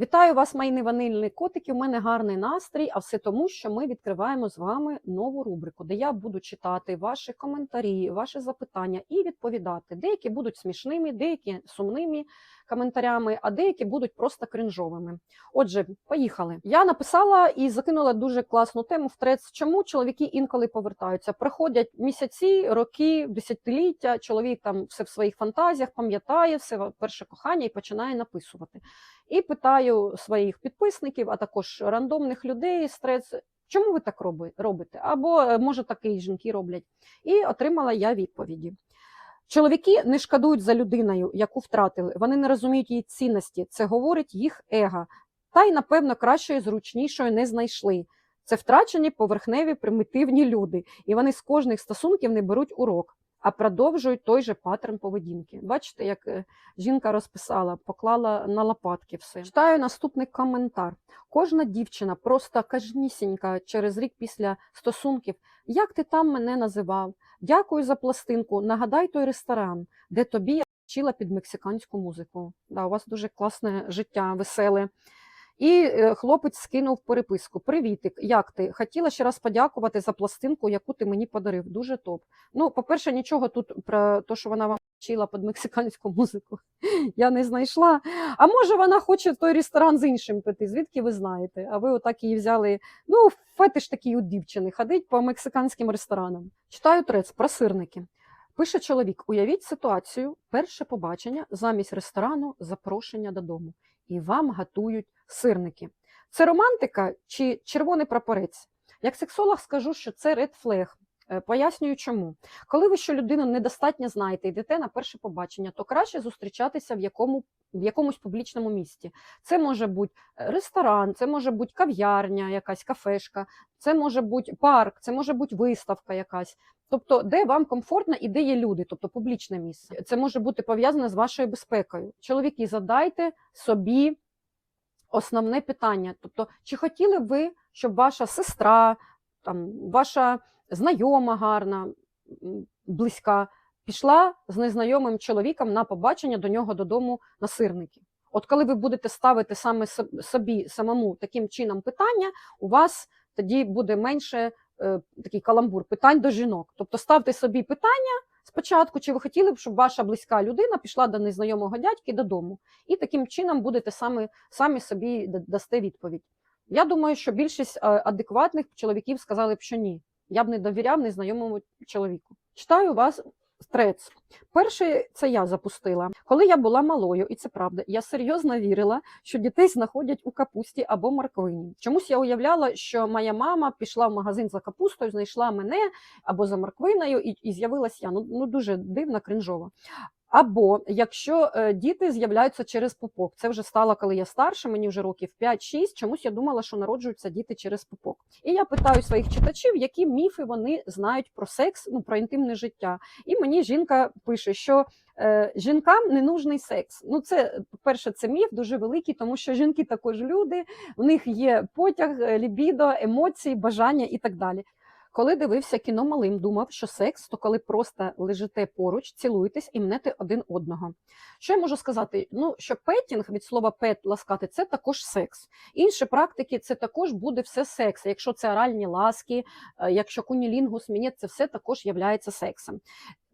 Вітаю вас, майни ванильні котики. У мене гарний настрій, а все тому, що ми відкриваємо з вами нову рубрику, де я буду читати ваші коментарі, ваші запитання і відповідати. Деякі будуть смішними, деякі сумними коментарями, а деякі будуть просто кринжовими. Отже, поїхали. Я написала і закинула дуже класну тему в трец. Чому чоловіки інколи повертаються? Проходять місяці, роки, десятиліття. Чоловік там все в своїх фантазіях пам'ятає все перше кохання і починає написувати. І питаю своїх підписників, а також рандомних людей з трец, чому ви так робите? Або е, може таке жінки роблять. І отримала я відповіді. Чоловіки не шкодують за людиною, яку втратили. Вони не розуміють її цінності. Це говорить їх его. Та й, напевно, кращої, зручнішої не знайшли. Це втрачені поверхневі примітивні люди, і вони з кожних стосунків не беруть урок, а продовжують той же паттерн поведінки. Бачите, як е, жінка розписала, поклала на лопатки все. Читаю наступний коментар. Кожна дівчина просто кажнісінька через рік після стосунків. Як ти там мене називав? Дякую за пластинку. Нагадай той ресторан, де тобі я вчила під мексиканську музику. Да, у вас дуже класне життя, веселе. І е, хлопець скинув переписку: Привітик, як ти? Хотіла ще раз подякувати за пластинку, яку ти мені подарив. Дуже топ. Ну, по-перше, нічого тут про те, що вона вам вчила під мексиканську музику, я не знайшла. А може, вона хоче в той ресторан з іншим піти? Звідки ви знаєте? А ви отак її взяли. Ну, фетиш такий у дівчини, ходить по мексиканським ресторанам. Читаю трец про сирники. Пише чоловік: уявіть ситуацію, перше побачення замість ресторану, запрошення додому. І вам готують сирники. Це романтика чи червоний прапорець? Як сексолог скажу, що це ред флег. Пояснюю, чому. Коли ви що людину недостатньо знаєте, йдете на перше побачення, то краще зустрічатися в, якому, в якомусь публічному місці. Це може бути е, ресторан, це може бути кав'ярня, якась кафешка, це може бути парк, це може бути виставка якась. Тобто, де вам комфортно і де є люди, тобто публічне місце. Це може бути пов'язане з вашою безпекою. Чоловіки, задайте собі основне питання. Тобто, чи хотіли б ви, щоб ваша сестра, там, ваша знайома гарна, близька, пішла з незнайомим чоловіком на побачення до нього додому на сирники? От коли ви будете ставити саме собі самому таким чином питання, у вас тоді буде менше е, такий каламбур питань до жінок. Тобто ставте собі питання спочатку, чи ви хотіли б, щоб ваша близька людина пішла до незнайомого дядьки додому, і таким чином будете самі, самі собі да- дасте відповідь. Я думаю, що більшість е, адекватних чоловіків сказали б, що ні. Я б не довіряв незнайомому чоловіку. Читаю вас трец. Перший це я запустила. Коли я була малою, і це правда, я серйозно вірила, що дітей знаходять у капусті або морквині. Чомусь я уявляла, що моя мама пішла в магазин за капустою, знайшла мене або за морквиною, і, і з'явилась я. Ну, ну дуже дивно, кринжово. Або якщо е, діти з'являються через пупок, це вже стало, коли я старша, мені вже років 5-6, чомусь я думала, що народжуються діти через пупок. І я питаю своїх читачів, які міфи вони знають про секс, ну про інтимне життя. І мені жінка пише, що е, жінкам не нужний секс. Ну, це перше, це міф дуже великий, тому що жінки також люди, в них є потяг, е, лібідо, емоції, бажання і так далі. Коли дивився кіно малим, думав, що секс то коли просто лежите поруч, цілуєтесь і мнете один одного. Що я можу сказати? Ну, що петінг від слова пет ласкати це також секс. Інші практики це також буде все секс. Якщо це оральні ласки, е, якщо кунілінгус, мені це все також є сексом.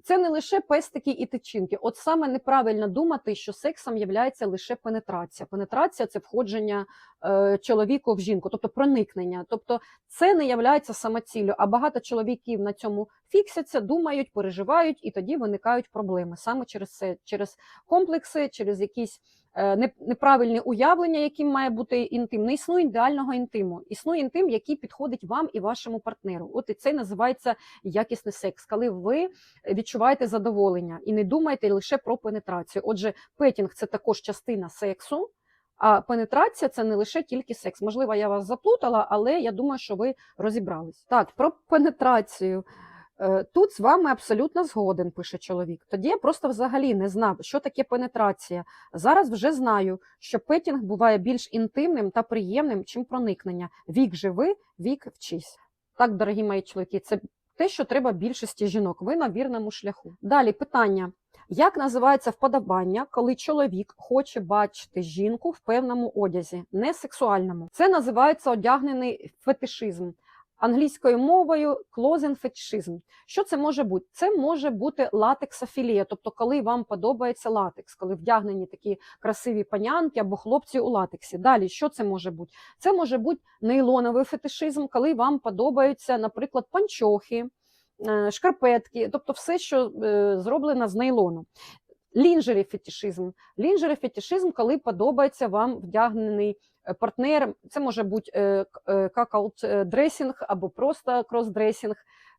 Це не лише пестики і тичинки. От саме неправильно думати, що сексом є лише пенетрація. Пенетрація це входження е, чоловіка в жінку, тобто проникнення. Тобто це не є самоціллю, а багато чоловіків на цьому фіксяться, думають, переживають, і тоді виникають проблеми саме через це, через комплекси, через якісь е, не- неправильні уявлення, яким має бути інтим. Не існує ідеального інтиму. Існує інтим, який підходить вам і вашому партнеру. От і це називається якісний секс, коли ви відчуваєте задоволення і не думаєте лише про пенетрацію. Отже, петінг це також частина сексу. А пенетрація це не лише тільки секс. Можливо, я вас заплутала, але я думаю, що ви розібрались. Так, про пенетрацію. Е, Тут з вами абсолютно згоден, пише чоловік. Тоді я просто взагалі не знав, що таке пенетрація. Зараз вже знаю, що петінг буває більш інтимним та приємним, чим проникнення. Вік живи, вік вчись. Так, дорогі мої чоловіки, це те, що треба більшості жінок. Ви на вірному шляху. Далі питання: Як називається вподобання, коли чоловік хоче бачити жінку в певному одязі, не сексуальному? Це називається одягнений фетишизм. Англійською мовою clothing фетишизм. Що це може бути? Це може бути латексофілія, тобто коли вам подобається латекс, коли вдягнені такі красиві панянки або хлопці у латексі. Далі, що це може бути? Це може бути нейлоновий фетишизм, коли вам подобаються, наприклад, панчохи, е, шкарпетки, тобто все, що е, зроблено з нейлону. Лінжері фетишизм. Лінжері фетишизм, коли подобається вам вдягнений е, партнер. Це може бути е, какаут дресінг або просто кросдресінг.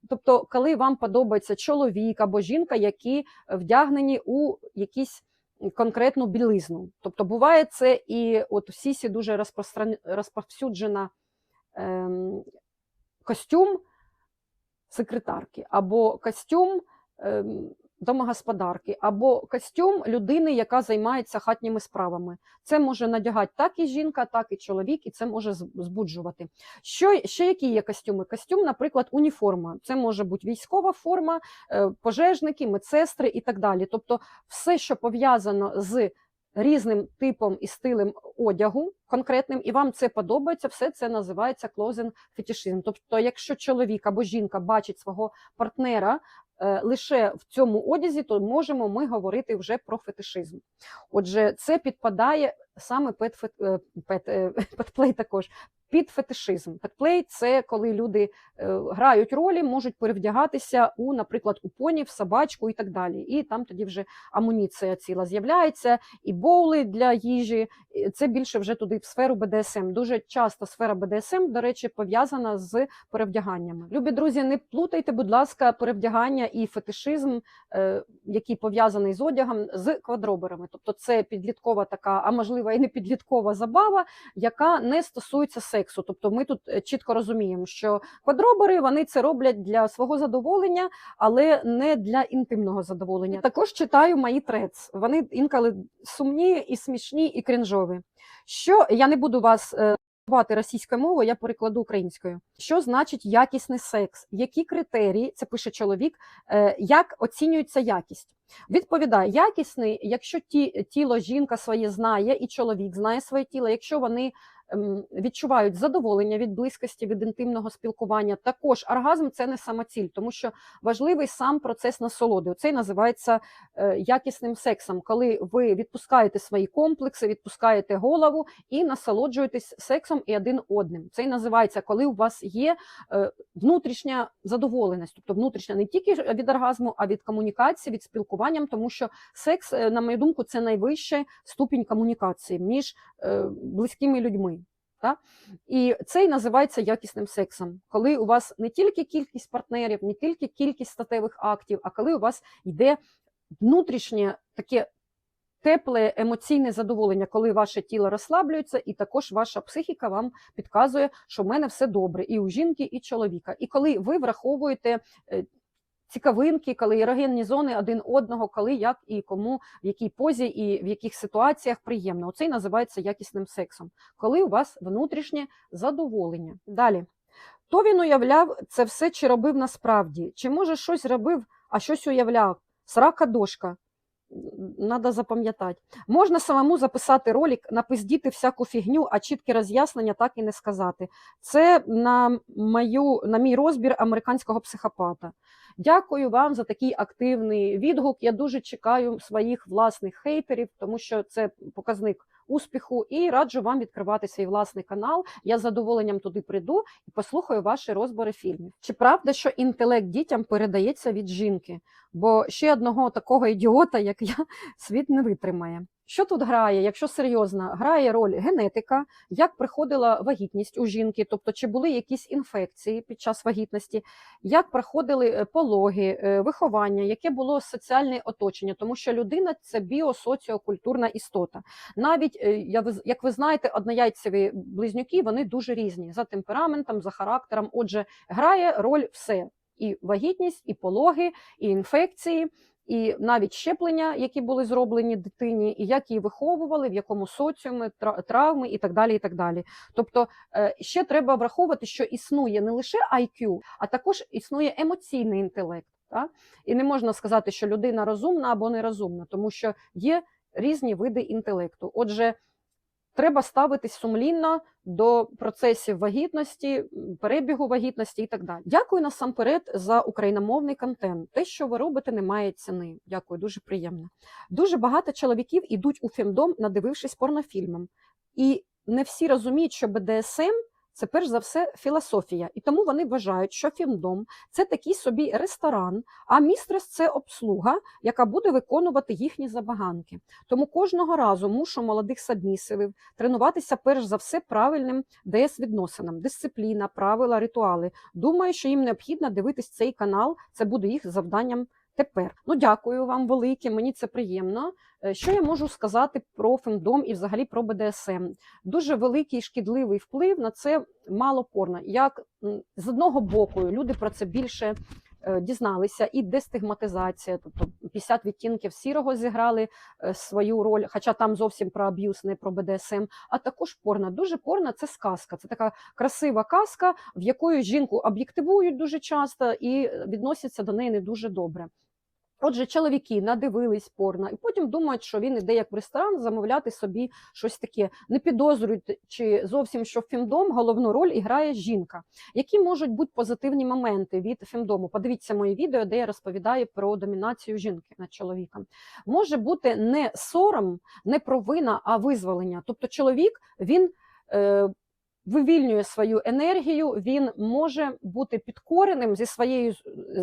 Тобто, коли вам подобається чоловік або жінка, які вдягнені у якісь конкретну білизну. Тобто буває це і от в сісі дуже розпростран... розповсюджена ем, костюм секретарки, або костюм ем, домогосподарки, або костюм людини, яка займається хатніми справами. Це може надягати так і жінка, так і чоловік, і це може збуджувати. Що ще які є костюми? Костюм, наприклад, уніформа. Це може бути військова форма, е, пожежники, медсестри і так далі. Тобто, все, що пов'язано з різним типом і стилем одягу конкретним, і вам це подобається, все це називається clothing фетишизм. Тобто, якщо чоловік або жінка бачить свого партнера лише в цьому одязі, то можемо ми говорити вже про фетишизм. Отже, це підпадає саме фет- е, також. Під фетишизм. Педплей це коли люди е, грають ролі, можуть перевдягатися у, наприклад, у поні, в собачку і так далі. І там тоді вже амуніція ціла з'являється, і боули для їжі. Це більше вже туди в сферу БДСМ. Дуже часто сфера БДСМ, до речі, пов'язана з перевдяганнями. Любі друзі, не плутайте, будь ласка, перевдягання і фетишизм, е, який пов'язаний з одягом, з квадроберами. Тобто це підліткова така, а можливо і не підліткова забава, яка не стосується сексу. Тобто ми тут е, чітко розуміємо, що квадробери вони це роблять для свого задоволення, але не для інтимного задоволення. Також читаю мої трец. Вони інколи сумні і смішні, і крінжові. Що я не буду вас. Бати російською мовою, я перекладу українською. Що значить якісний секс? Які критерії, це пише чоловік, е, як оцінюється якість? Відповідає, якісний, якщо ті, тіло жінка своє знає, і чоловік знає своє тіло, якщо вони відчувають задоволення від близькості, від інтимного спілкування, також оргазм це не самоціль, тому що важливий сам процес насолоди. Цей називається е, якісним сексом, коли ви відпускаєте свої комплекси, відпускаєте голову і насолоджуєтесь сексом і один одним. Це називається, коли у вас є е, внутрішня задоволеність, тобто внутрішня не тільки від оргазму, а від комунікації, від спілкування, тому що секс, е, на мою думку, це найвищий ступінь комунікації між близькими людьми. Так? І це і називається якісним сексом, коли у вас не тільки кількість партнерів, не тільки кількість статевих актів, а коли у вас йде внутрішнє таке тепле емоційне задоволення, коли ваше тіло розслаблюється, і також ваша психіка вам підказує, що в мене все добре, і у жінки, і чоловіка. І коли ви враховуєте е, цікавинки, коли ерогенні зони один одного, коли як і кому, в якій позі і в яких ситуаціях приємно. Оце і називається якісним сексом, коли у вас внутрішнє задоволення. Далі. То він уявляв це все, чи робив насправді, чи може щось робив, а щось уявляв. Срака дошка. Надо запам'ятати. Можна самому записати ролик, напиздіти всяку фігню, а чіткі роз'яснення так і не сказати. Це на, мою, на мій розбір американського психопата. Дякую вам за такий активний відгук. Я дуже чекаю своїх власних хейтерів, тому що це показник успіху. І раджу вам відкривати свій власний канал. Я з задоволенням туди прийду і послухаю ваші розбори фільмів. Чи правда, що інтелект дітям передається від жінки? Бо ще одного такого ідіота, як я, світ не витримає. Що тут грає, якщо серйозно, грає роль генетика, як приходила вагітність у жінки, тобто чи були якісь інфекції під час вагітності, як проходили е, пологи, е, виховання, яке було соціальне оточення, тому що людина це біосоціокультурна істота. Навіть е, як ви знаєте, однояйцеві близнюки вони дуже різні за темпераментом, за характером. Отже, грає роль все: і вагітність, і пологи, і інфекції. І навіть щеплення, які були зроблені дитині, і як її виховували, в якому соціумі, травми і так далі. і так далі. Тобто е, ще треба враховувати, що існує не лише IQ, а також існує емоційний інтелект. Та? І не можна сказати, що людина розумна або нерозумна, тому що є різні види інтелекту. Отже, треба ставитись сумлінно до процесів вагітності, перебігу вагітності і так далі. Дякую насамперед за україномовний контент. Те, що ви робите, не має ціни. Дякую, дуже приємно. Дуже багато чоловіків ідуть у фемдом, надивившись порнофільмом. І не всі розуміють, що БДСМ це перш за все філософія. І тому вони вважають, що фімдом це такий собі ресторан, а містрес це обслуга, яка буде виконувати їхні забаганки. Тому кожного разу мушу молодих сабмісивів тренуватися перш за все правильним ДС-відносинам, дисципліна, правила, ритуали. Думаю, що їм необхідно дивитись цей канал. Це буде їх завданням тепер. Ну, дякую вам велике, мені це приємно. Е, Що я можу сказати про фемдом і взагалі про БДСМ? Дуже великий шкідливий вплив на це мало порно. Як з одного боку люди про це більше е, дізналися, і дестигматизація, тобто 50 відтінків сірого зіграли е, свою роль, хоча там зовсім про аб'юз, не про БДСМ, а також порно. Дуже порно це сказка. Це така красива казка, в якої жінку об'єктивують дуже часто і відносяться до неї не дуже добре. Отже, чоловіки надивились порно і потім думають, що він іде як в ресторан замовляти собі щось таке, не підозрюють чи зовсім, що в фімдом головну роль грає жінка. Які можуть бути позитивні моменти від фімдому? Подивіться моє відео, де я розповідаю про домінацію жінки над чоловіком. Може бути не сором, не провина, а визволення. Тобто, чоловік він. Вивільнює свою енергію, він може бути підкореним зі своєї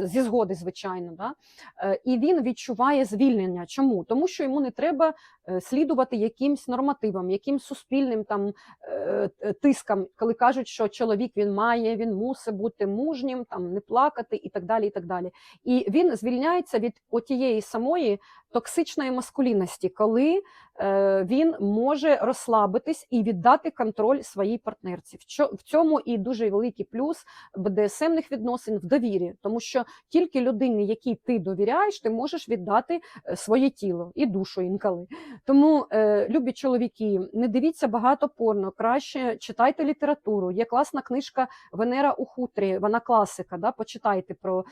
зі згоди, звичайно, да? Е, і він відчуває звільнення. Чому? Тому що йому не треба е, слідувати якимсь нормативам, якимсь суспільним там е, тискам, коли кажуть, що чоловік він має, він мусить бути мужнім, там не плакати і так далі. І так далі. І він звільняється від отієї самої токсичної маскулінності, коли е, він може розслабитись і віддати контроль своїй партнерці. В цьому і дуже великий плюс БДСМних відносин в довірі, тому що тільки людині, якій ти довіряєш, ти можеш віддати е, своє тіло і душу інколи. Тому, е, любі чоловіки, не дивіться багато порно, краще читайте літературу. Є класна книжка Венера у хутрі, вона класика. Да? Почитайте про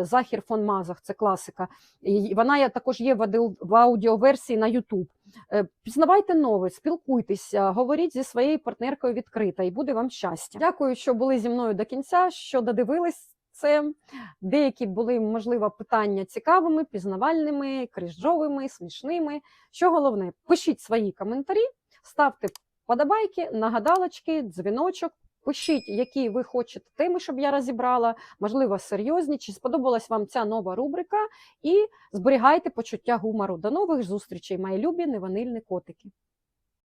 Захір фон Мазах, це класика. І вона також є в аудіо- в аудіоверсії на YouTube. Е, Пізнавайте нове, спілкуйтеся, говоріть зі своєю партнеркою відкрито, і буде вам щастя. Дякую, що були зі мною до кінця, що додивились це. Деякі були, можливо, питання цікавими, пізнавальними, крижовими, смішними. Що головне, пишіть свої коментарі, ставте вподобайки, нагадалочки, дзвіночок. Пишіть, які ви хочете теми, щоб я розібрала, можливо, серйозні, чи сподобалась вам ця нова рубрика, і зберігайте почуття гумору. До нових зустрічей, мої любі неванильні котики.